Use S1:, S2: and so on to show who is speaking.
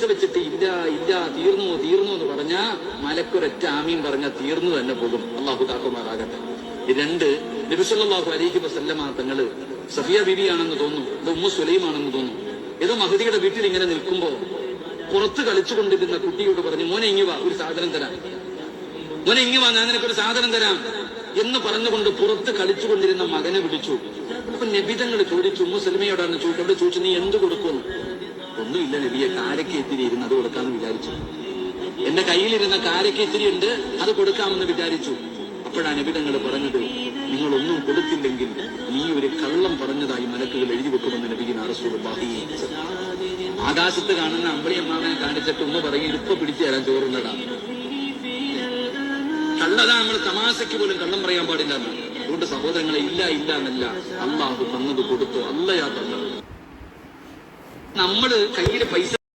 S1: പൈസ വെച്ചിട്ട് ഇല്ല ഇല്ല തീർന്നു തീർന്നു എന്ന് പറഞ്ഞാ മലക്കൊരൊറ്റ ആമീൻ പറഞ്ഞ തീർന്നു തന്നെ പോകും. അള്ളാഹു താക്കുമാറാകട്ടെ. രണ്ട് നബിസല്ലാഹു അലൈഹി വസല്ലമ തങ്ങൾ സഫിയ ബിബിയാണെന്ന് തോന്നുന്നു ഇത് ഉമ്മു സുലൈമാണെന്ന് തോന്നുന്നു ഏതോ മഹദിയുടെ വീട്ടിൽ ഇങ്ങനെ നിൽക്കുമ്പോ പുറത്ത് കളിച്ചുകൊണ്ടിരുന്ന കുട്ടിയോട് പറഞ്ഞു മോനെ ഇങ്ങി വാ ഒരു സാധനം തരാം. മോനെ ഇങ്ങി വാ ഞാൻ നിനക്കൊരു സാധനം തരാം. എന്ന് പറഞ്ഞുകൊണ്ട് പുറത്ത് കളിച്ചുകൊണ്ടിരുന്ന മകനെ വിളിച്ചു. അപ്പൊ നബിതങ്ങൾ ചോദിച്ചു മുസ്ലിമയോടാണ് സലമയോടാണ് ചോദിച്ചു അവിടെ ചോദിച്ചു നീ എന്ത് കൊടുക്കുന്നു ഒന്നുമില്ല നബിയെ കാരയ്ക്ക് ഇത്തിരി ഇരുന്ന് അത് കൊടുക്കാമെന്ന് വിചാരിച്ചു. എന്റെ കയ്യിലിരുന്ന കാരയ്ക്ക് ഇത്തിരി ഉണ്ട് അത് കൊടുക്കാമെന്ന് വിചാരിച്ചു. അപ്പോഴാണ് നബിതങ്ങൾ പറഞ്ഞത് നിങ്ങൾ ഒന്നും കൊടുത്തില്ലെങ്കിൽ നീ ഒരു കള്ളം പറഞ്ഞതായി മലക്കുകൾ എഴുതി വെക്കുമെന്ന് നബിഗിൻ അറസൂലുള്ളാഹി ആകാശത്ത് കാണുന്ന അമ്പളിയമ്മാവനെ കാണിച്ചിട്ട് ഒന്ന് പറയും ഇപ്പൊ പിടിച്ചു തരാൻ ചോറുന്നതാണ് കള്ളതാ നമ്മൾ തമാശയ്ക്ക് പോലും കള്ളം പറയാൻ പാടില്ല. അതുകൊണ്ട് സഹോദരങ്ങളെ ഇല്ല ഇല്ല എന്നല്ല അള്ളാഹു തന്നത് കൊടുത്തു. അല്ലയാ തന്നത്. നമ്മൾ കയ്യിൽ പൈസ